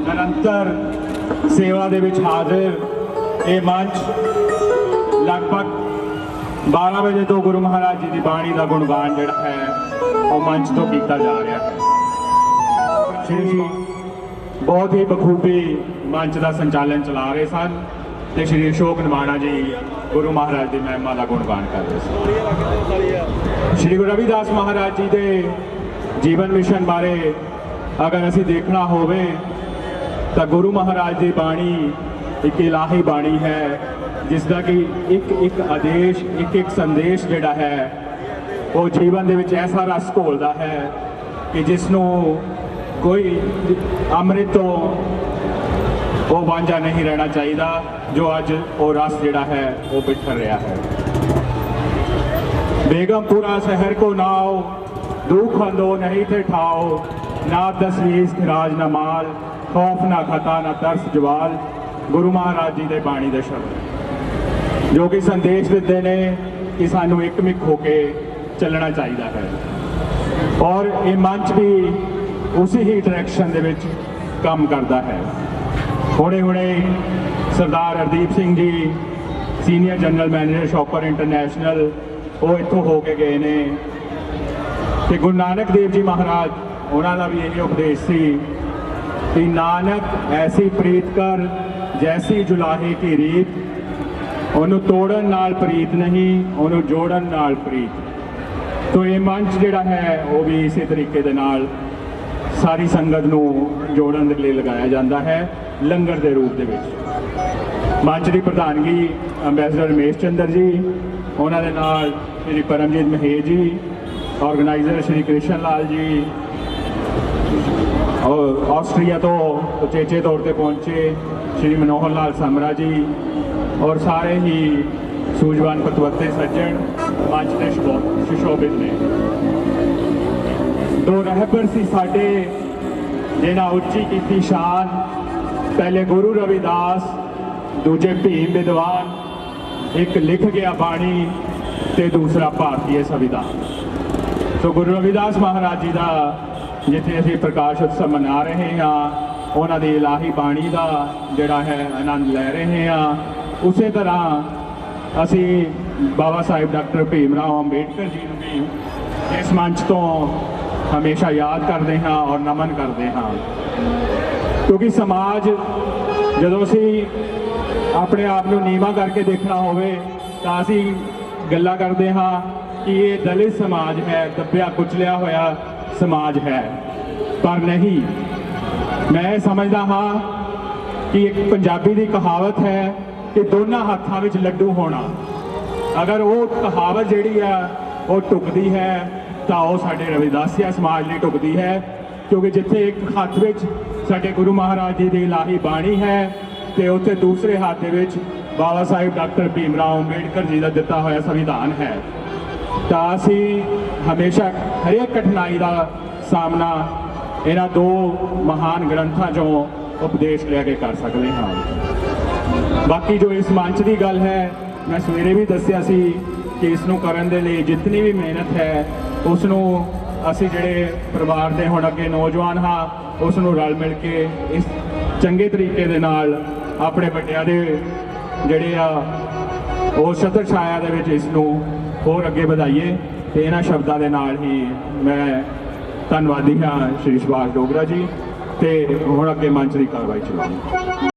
ਨਿਰੰਤਰ ਸੇਵਾ ਦੇ ਵਿੱਚ ਹਾਜ਼ਰ ਇਹ ਮੰਚ ਲਗਭਗ 12 ਵਜੇ ਤੋਂ ਗੁਰੂ ਮਹਾਰਾਜ ਜੀ ਦੀ ਬਾਣੀ ਦਾ ਗੁਣਗਾਨ ਜਿਹੜਾ ਹੈ, ਉਹ ਮੰਚ ਤੋਂ ਕੀਤਾ ਜਾ ਰਿਹਾ ਹੈ। ਸ਼੍ਰੀ ਬਹੁਤ ਹੀ ਬਖੂਬੀ ਮੰਚ ਦਾ ਸੰਚਾਲਨ ਚਲਾ ਰਹੇ ਸਨ ਤੇ ਸ਼੍ਰੀ ਅਸ਼ੋਕ ਨਿਮਾਣਾ ਜੀ ਗੁਰੂ ਮਹਾਰਾਜ ਦੀ ਮਹਿਮਾ ਦਾ ਗੁਣਗਾਨ ਕਰਦੇ ਸਨ। ਸ਼੍ਰੀ ਗੁਰੂ ਰਵਿਦਾਸ ਮਹਾਰਾਜ ਜੀ ਦੇ ਜੀਵਨ ਮਿਸ਼ਨ ਬਾਰੇ ਅਗਰ ਅਸੀਂ ਦੇਖਣਾ ਹੋਵੇ ਤਾਂ ਗੁਰੂ ਮਹਾਰਾਜ ਦੀ ਬਾਣੀ ਇੱਕ ਇਲਾਹੀ ਬਾਣੀ ਹੈ ਜਿਸ ਦਾ ਕਿ ਇੱਕ ਇੱਕ ਆਦੇਸ਼, ਇੱਕ ਇੱਕ ਸੰਦੇਸ਼ ਜਿਹੜਾ ਹੈ, ਉਹ ਜੀਵਨ ਦੇ ਵਿੱਚ ਐਸਾ ਰਸ ਘੋਲਦਾ ਹੈ ਕਿ ਜਿਸ ਨੂੰ ਕੋਈ ਅੰਮ੍ਰਿਤ ਤੋਂ ਉਹ ਵਾਂਝਾ ਨਹੀਂ ਰਹਿਣਾ ਚਾਹੀਦਾ, ਜੋ ਅੱਜ ਉਹ ਰਸ ਜਿਹੜਾ ਹੈ, ਉਹ ਬਿਠਰ ਰਿਹਾ ਹੈ। ਬੇਗਮਪੁਰਾ ਸ਼ਹਿਰ ਕੋ ਨਾਓ, ਦੁੱਖ ਹੰਦੋ ਨਹੀਂ ਤੇ ਠਾਓ ਨਾ ਤਸਵੀਰ ਰਾਜ ਨਾ ਮਾਲ। ਖੌਫ ਨਾ ਖਤਾ ਨਾ ਤਰਸ ਜਵਾਲ ਗੁਰੂ ਮਹਾਰਾਜ ਜੀ ਦੇ ਬਾਣੀ ਦੇ ਸ਼ਬਦ। ਜੋ ਕਿ ਸੰਦੇਸ਼ ਦਿੱਤੇ ਨੇ ਕਿ ਸਾਨੂੰ ਇੱਕਮਿਕ ਹੋ ਕੇ ਚੱਲਣਾ ਚਾਹੀਦਾ ਹੈ। ਔਰ ਇਹ ਮੰਚ ਵੀ ਉਸੇ ਹੀ ਡਾਇਰੈਕਸ਼ਨ ਦੇ ਵਿੱਚ ਕੰਮ ਕਰਦਾ ਹੈ। ਹੁਣੇ ਹੁਣੇ Sardar Hardeep Singh ji senior general manager Shopper International ਉਹ ਇੱਥੋਂ ਹੋ ਕੇ ਗਏ ਨੇ। ਤੇ ਗੁਰੂ ਨਾਨਕ ਦੇਵ ਜੀ ਮਹਾਰਾਜ, ਉਹਨਾਂ ਦਾ ਵੀ ਇਹ ਉਪਦੇਸ਼ ਸੀ ਕਿ ਨਾਨਕ ਐਸੀ ਪ੍ਰੀਤ ਕਰ, ਜੈਸੀ ਜੁਲਾਹੇ ਕੀ ਰੀਤ। ਉਹਨੂੰ ਤੋੜਨ ਨਾਲ ਪ੍ਰੀਤ ਨਹੀਂ, ਉਹਨੂੰ ਜੋੜਨ ਨਾਲ ਪ੍ਰੀਤ। ਤੋਂ ਇਹ ਮੰਚ ਜਿਹੜਾ ਹੈ, ਉਹ ਵੀ ਇਸੇ ਤਰੀਕੇ ਦੇ ਨਾਲ ਸਾਰੀ ਸੰਗਤ ਨੂੰ ਜੋੜਨ ਦੇ ਲਈ ਲਗਾਇਆ ਜਾਂਦਾ ਹੈ, ਲੰਗਰ ਦੇ ਰੂਪ ਦੇ ਵਿੱਚ। ਮੰਚ ਦੀ ਪ੍ਰਧਾਨਗੀ ਅੰਬੈਸਡਰ ਰਮੇਸ਼ ਚੰਦਰ ਜੀ, ਉਹਨਾਂ ਦੇ ਨਾਲ ਸ਼੍ਰੀ ਪਰਮਜੀਤ ਮਹੇਜ ਜੀ ਆਰਗੇਨਾਈਜ਼ਰ ਸ਼੍ਰੀ ਕ੍ਰਿਸ਼ਨ ਲਾਲ ਜੀ ਔਰ ਆਸਟਰੀਆ ਤੋਂ ਉਚੇਚੇ ਤੌਰ ਤੇ ਪਹੁੰਚੇ ਸ਼੍ਰੀ ਮਨੋਹਰ ਲਾਲ ਸਮਰਾ ਜੀ ਔਰ ਸਾਰੇ ਹੀ ਸੂਝਵਾਨ ਪਤਵੰਤੇ ਸੱਜਣ ਮੰਚ ਤੇ ਸ਼ੁਭੋ- ਸੁਸ਼ੋਭਿਤ ਨੇ। ਦੋ ਰਹਿਬਰ ਸੀ ਸਾਡੇ ਜਿਹਨਾਂ ਉੱਚੀ ਕੀਤੀ ਸ਼ਾਨ। ਪਹਿਲੇ ਗੁਰੂ ਰਵਿਦਾਸ, ਦੂਜੇ ਭੀਮ ਵਿਦਵਾਨ, ਇੱਕ ਲਿਖ ਗਿਆ ਬਾਣੀ ਤੇ ਦੂਸਰਾ ਭਾਰਤੀ ਸੰਵਿਧਾਨ। ਸੋ ਗੁਰੂ ਰਵਿਦਾਸ ਮਹਾਰਾਜ ਜੀ ਦਾ, ਜਿੱਥੇ ਅਸੀਂ ਪ੍ਰਕਾਸ਼ ਉਤਸਵ ਮਨਾ ਰਹੇ ਹਾਂ, ਉਹਨਾਂ ਦੀ ਇਲਾਹੀ ਬਾਣੀ ਦਾ ਜਿਹੜਾ ਹੈ ਆਨੰਦ ਲੈ ਰਹੇ ਹਾਂ। ਉਸੇ ਤਰ੍ਹਾਂ ਅਸੀਂ ਬਾਬਾ ਸਾਹਿਬ ਡਾਕਟਰ ਭੀਮ ਰਾਓ ਅੰਬੇਡਕਰ ਜੀ ਨੂੰ ਵੀ ਇਸ ਮੰਚ ਤੋਂ ਹਮੇਸ਼ਾ ਯਾਦ ਕਰਦੇ ਹਾਂ ਔਰ ਨਮਨ ਕਰਦੇ ਹਾਂ। ਕਿਉਂਕਿ ਸਮਾਜ, ਜਦੋਂ ਅਸੀਂ ਆਪਣੇ ਆਪ ਨੂੰ ਨੀਵਾ ਕਰਕੇ ਦੇਖਣਾ ਹੋਵੇ, ਤਾਂ ਅਸੀਂ ਗੱਲਾਂ ਕਰਦੇ ਹਾਂ ਕਿ ਇਹ ਦਲਿਤ ਸਮਾਜ ਹੈ, ਦੱਬਿਆ ਕੁਚਲਿਆ ਹੋਇਆ ਸਮਾਜ ਹੈ। ਪਰ ਨਹੀਂ, ਮੈਂ ਸਮਝਦਾ ਹਾਂ ਕਿ ਇੱਕ ਪੰਜਾਬੀ ਦੀ ਕਹਾਵਤ ਹੈ ਕਿ ਦੋਨਾਂ ਹੱਥਾਂ ਵਿੱਚ ਲੱਡੂ ਹੋਣਾ। ਅਗਰ ਉਹ ਕਹਾਵਤ ਜਿਹੜੀ ਆ ਉਹ ਟੁਕਦੀ ਹੈ, ਤਾਂ ਉਹ ਸਾਡੇ ਰਵਿਦਾਸੀਆ ਸਮਾਜ ਲਈ ਟੁਕਦੀ ਹੈ। ਕਿਉਂਕਿ ਜਿੱਥੇ ਇੱਕ ਹੱਥ ਵਿੱਚ ਸਾਡੇ ਗੁਰੂ ਮਹਾਰਾਜ ਜੀ ਦੀ ਇਲਾਹੀ ਬਾਣੀ ਹੈ, ਤੇ ਉੱਥੇ ਦੂਸਰੇ ਹੱਥ ਦੇ ਵਿੱਚ ਬਾਬਾ ਸਾਹਿਬ ਡਾਕਟਰ ਭੀਮ ਰਾਓ ਅੰਬੇਡਕਰ ਜੀ ਦਾ ਦਿੱਤਾ ਹੋਇਆ ਸੰਵਿਧਾਨ ਹੈ। ਤਾਂ ਅਸੀਂ ਹਮੇਸ਼ਾ ਹਰੇਕ ਕਠਿਨਾਈ ਦਾ ਸਾਹਮਣਾ ਇਹਨਾਂ ਦੋ ਮਹਾਨ ਗ੍ਰੰਥਾਂ ਚੋਂ ਉਪਦੇਸ਼ ਲੈ ਕੇ ਕਰ ਸਕਦੇ ਹਾਂ। ਬਾਕੀ ਜੋ ਇਸ ਮੰਚ ਦੀ ਗੱਲ ਹੈ, ਮੈਂ ਸਵੇਰੇ ਵੀ ਦੱਸਿਆ ਸੀ ਕਿ ਇਸ ਨੂੰ ਕਰਨ ਦੇ ਲਈ ਜਿੰਨੀ ਵੀ ਮਿਹਨਤ ਹੈ ਉਸ ਨੂੰ ਅਸੀਂ ਜਿਹੜੇ ਪਰਿਵਾਰ ਦੇ ਹੁਣ ਅੱਗੇ ਨੌਜਵਾਨ ਹਾਂ ਉਸ ਨੂੰ ਰਲ ਮਿਲ ਕੇ ਇਸ ਚੰਗੇ ਤਰੀਕੇ ਦੇ ਨਾਲ ਆਪਣੇ ਵੱਡਿਆਂ ਦੇ ਜਿਹੜੇ ਆ, ਉਹ ਛਤਰ ਛਾਇਆ ਦੇ ਵਿੱਚ ਇਸ ਨੂੰ ਹੋਰ ਅੱਗੇ ਵਧਾਈਏ ਤੇ ਇਹਨਾਂ ਸ਼ਬਦਾਂ ਦੇ ਨਾਲ ਹੀ ਮੈਂ ਧੰਨਵਾਦੀ ਹਾਂ ਸ਼੍ਰੀ ਸੁਭਾਸ਼ ਡੋਗਰਾ ਜੀ ਤੇ ਹੁਣ ਅੱਗੇ ਮੰਚ ਦੀ ਕਾਰਵਾਈ ਚਲਾਉਂਗਾ